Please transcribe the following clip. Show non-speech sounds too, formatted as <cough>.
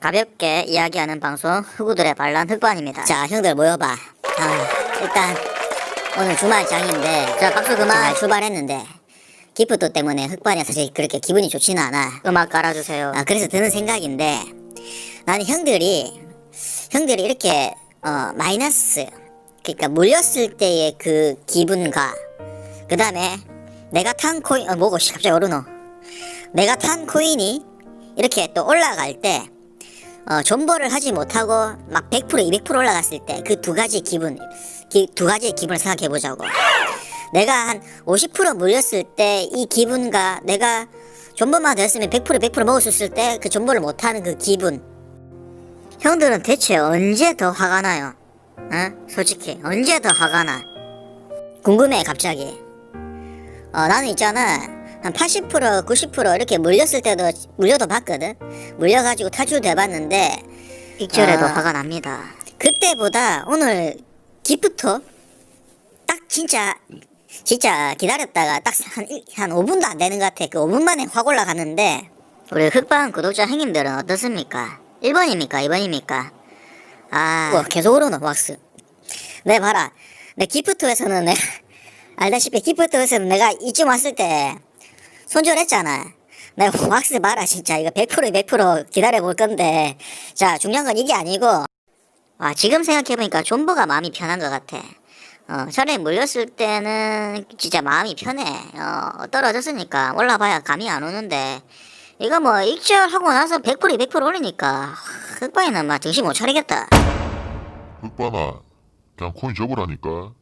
가볍게 이야기하는 방송 흑우들의 반란 흑반입니다. 자, 형들 모여봐. 아, 일단 오늘 주말장인데 자 박수 그만 출발했는데 기프트 때문에 흑반이 사실 그렇게 기분이 좋지는 않아. 음악 깔아주세요. 아, 그래서 드는 생각인데 나는 형들이 형들이 이렇게 어 마이너스 그러니까 물렸을 때의 그 기분과 그 다음에 내가 탄 코인 어 뭐고 씨, 갑자기 오르노 내가 탄 코인이 이렇게 또 올라갈 때 어, 존버를 하지 못하고 막 100% 200% 올라갔을 때 그 두 가지 기분 기, 두 가지의 기분을 생각해 보자고 내가 한 50% 물렸을 때 이 기분과 내가 존버만 됐으면 100% 100% 먹을 수 있을 때 그 존버를 못하는 그 기분 형들은 대체 언제 더 화가 나요? 어? 솔직히 언제 더 화가 나? 궁금해 갑자기 어 나는 있잖아 한 80% 90% 이렇게 물렸을 때도 물려도 봤거든 물려가지고 탈출도 해봤는데 익절에도 아. 화가 납니다 그때보다 오늘 기프터 딱 진짜 진짜 기다렸다가 딱한한 5분도 안 되는 것 같아 그 5분 만에 확 올라갔는데 우리 흑방 구독자 형님들은 어떻습니까? 1번입니까? 2번입니까? 아 뭐, 계속 오르노 왁스 내 봐라 내 기프트에서는 내가 <laughs> 알다시피 기프트에서는 내가 이쯤 왔을 때 손절했잖아. 내가 왁스 봐라 진짜. 이거 100% 100% 기다려 볼 건데. 자 중요한 건 이게 아니고. 아 지금 생각해보니까 존버가 마음이 편한 것 같아. 어, 차라리 물렸을 때는 진짜 마음이 편해. 어, 떨어졌으니까. 올라봐야 감이 안 오는데. 이거 뭐 익절하고 나서 100% 200% 올리니까 흑바이는 막 정신 못 차리겠다. 흑반아 그냥 코인 접으라니까